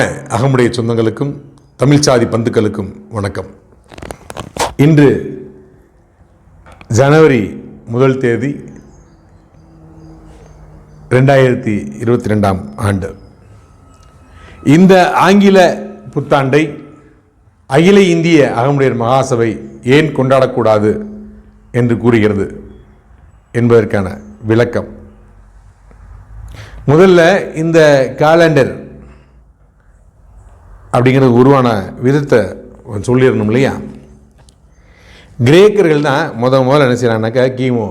அகமுடைய சொந்தங்களுக்கும் தமிழ்ச்சாதி பந்துக்களுக்கும் வணக்கம். இன்று ஜனவரி முதல் தேதி ரெண்டாயிரத்தி இருபத்தி ரெண்டாம் ஆண்டு. இந்த ஆங்கில புத்தாண்டை அகில இந்திய அகமுடையர் மகாசபை ஏன் கொண்டாடக்கூடாது என்று கூறுகிறது என்பதற்கான விளக்கம். முதல்ல இந்த காலண்டர் அப்படிங்கிறது உருவான விதத்தை சொல்லிடணும் இல்லையா? கிரேக்கர்கள் தான் முத முதல்ல என்ன செய்கிறாங்கனாக்கா கிமு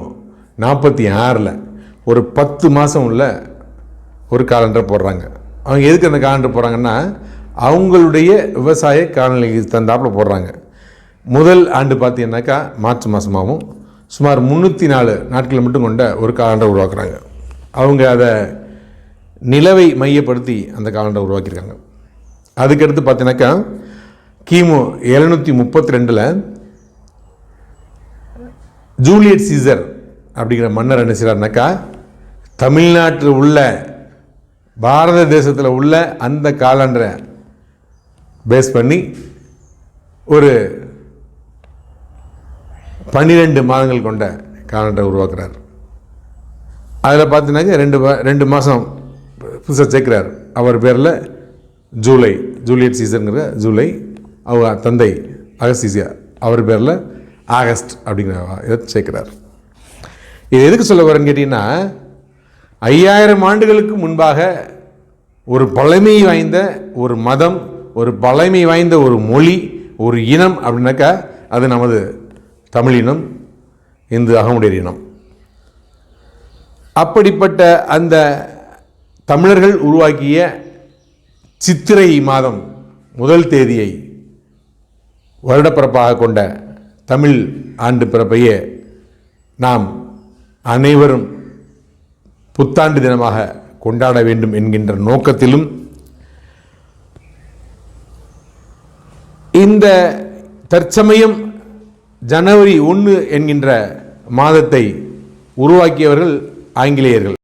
நாற்பத்தி ஆறில் ஒரு பத்து மாதம் உள்ள ஒரு காலண்டரை போடுறாங்க. அவங்க எதுக்கு அந்த காலண்டர் போடுறாங்கன்னா அவங்களுடைய விவசாய காலநிலைக்கு தந்தாப்பில் போடுறாங்க. முதல் ஆண்டு பார்த்தீங்கன்னாக்கா மார்ச் மாதமாகவும் சுமார் முந்நூற்றி நாலு நாட்களை மட்டும் கொண்ட ஒரு காலண்டர் உருவாக்குறாங்க. அவங்க அதை நிலவை மையப்படுத்தி அந்த காலண்டரை உருவாக்கியிருக்காங்க. அதுக்கடுத்து பார்த்தீங்கன்னாக்கா கிமு எழுநூற்றி முப்பத்தி ரெண்டில் ஜூலியட் சீசர் அப்படிங்கிற மன்னர் என்ன தமிழ்நாட்டில் உள்ள பாரத தேசத்தில் உள்ள அந்த காலண்டரை பேஸ் பண்ணி ஒரு பன்னிரெண்டு மாதங்கள் கொண்ட காலண்டரை உருவாக்குறார். அதில் பார்த்தீங்கன்னாக்க ரெண்டு ரெண்டு மாதம் புதுசாக சேர்க்குறார். அவர் பேரில் ஜூலை. ஜூலியட் சீசருங்கிற ஜூலை அவங்க தந்தை அகஸ்தீசியா அவர் பேரில் ஆகஸ்ட் அப்படிங்கிற இதை சேர்க்கிறார். இது எதுக்கு சொல்ல வரேன்னு கேட்டிங்கன்னா ஐயாயிரம் ஆண்டுகளுக்கு முன்பாக ஒரு பழமை வாய்ந்த ஒரு மதம் ஒரு பழமை வாய்ந்த ஒரு மொழி ஒரு இனம் அப்படின்னாக்கா அது நமது தமிழ் இனம் இந்து அகமுடைய இனம். அப்படிப்பட்ட அந்த தமிழர்கள் உருவாக்கிய சித்திரை மாதம் முதல் தேதியை வருடப்பிறப்பாக கொண்ட தமிழ் ஆண்டு பிறப்பையே நாம் அனைவரும் புத்தாண்டு தினமாக கொண்டாட வேண்டும் என்கின்ற நோக்கத்திலும் இந்த தற்சமயம் ஜனவரி ஒன்று என்கின்ற மாதத்தை உருவாக்கியவர்கள் ஆங்கிலேயர்கள்.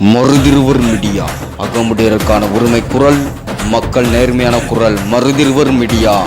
மறுதிருவர் மீடியா. அகமுடையருக்கான உரிமை குரல் மக்கள் நேர்மையான குரல் மறுதிருவர் மீடியா.